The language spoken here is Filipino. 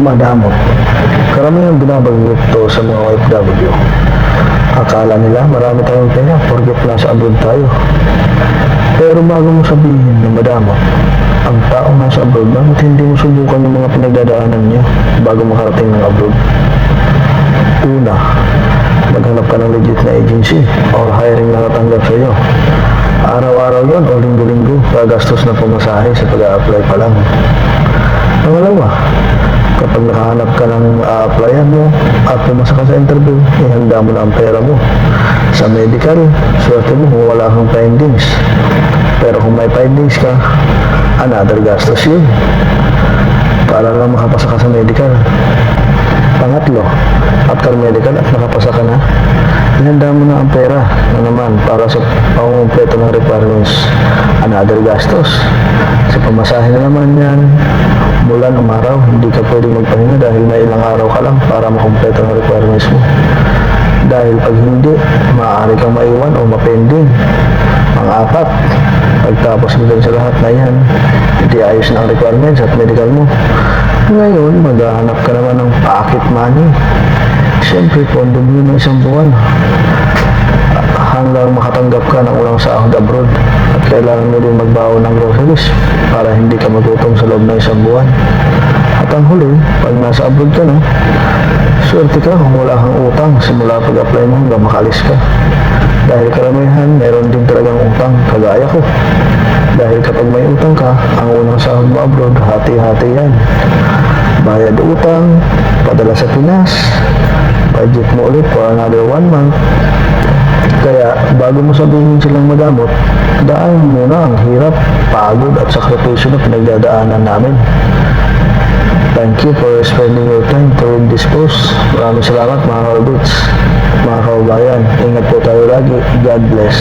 madamot. Karamihan binabagot to sa mga OFW. Akala nila marami tayong pera porket nasa abroad tayo. Pero bago mo sabihin na madamot, ang taong nasa abroad, bakit hindi mo subukan yung mga pinagdadaanan niya bago makarating ng abroad? Una, maghanap ka ng legit na agency or hiring na natanggap sa iyo. Araw-araw yon o linggo-linggo, gagastos na pumasahe sa pag-a-apply pa lang. Pangalawa, kapag nakahanap ka ng a-applyan mo at pumasa ka sa interview, ihanda mo na ang pera mo. Sa medical, swerte mo kung wala kang findings. Pero kung may findings ka, another gastos yun. Para lang makapasa ka sa medical. Pangatlo, after medical at nakapasa ka na, ihanda mo na ang pera na naman para sa pangumpleto ng requirements. Another gastos. Sa pamasahe na naman yan, mula ng araw, hindi ka pwede magpahinga dahil may ilang araw ka lang para makumpleto ng requirements mo. Dahil pag hindi, maaari kang maiwan o mapending. Ang apat, pagtapos mo dun sa lahat na yan, hindi ayos na ang requirements at medical mo. Ngayon, maghahanap ka naman ng pocket money. Siyempre, pondo mo ng isang buwan. Hanggang makatanggap ka ng unang sahod abroad at kailangan mo din magbaon ng groceries para hindi ka magutom sa loob ng isang buwan. At ang huli, pag nasa abroad ka na, swerte ka kung wala kang utang simula pag-apply mo hanggang makalis ka. Dahil karamihan, meron din talagang utang, kagaya ko. Dahil kapag may utang ka, ang unang sahod mo abroad, hati-hati yan. Bayad utang, padala sa Pinas, budget mo ulit for another one month. Kaya bago mo sabihin silang madamot, daan muna ang hirap, pagod at sakripisyo na pinagdadaanan namin. Thank you for spending your time to this post. Maraming salamat mga kabits, mga kaubayan. Ingat po tayo lagi. God bless.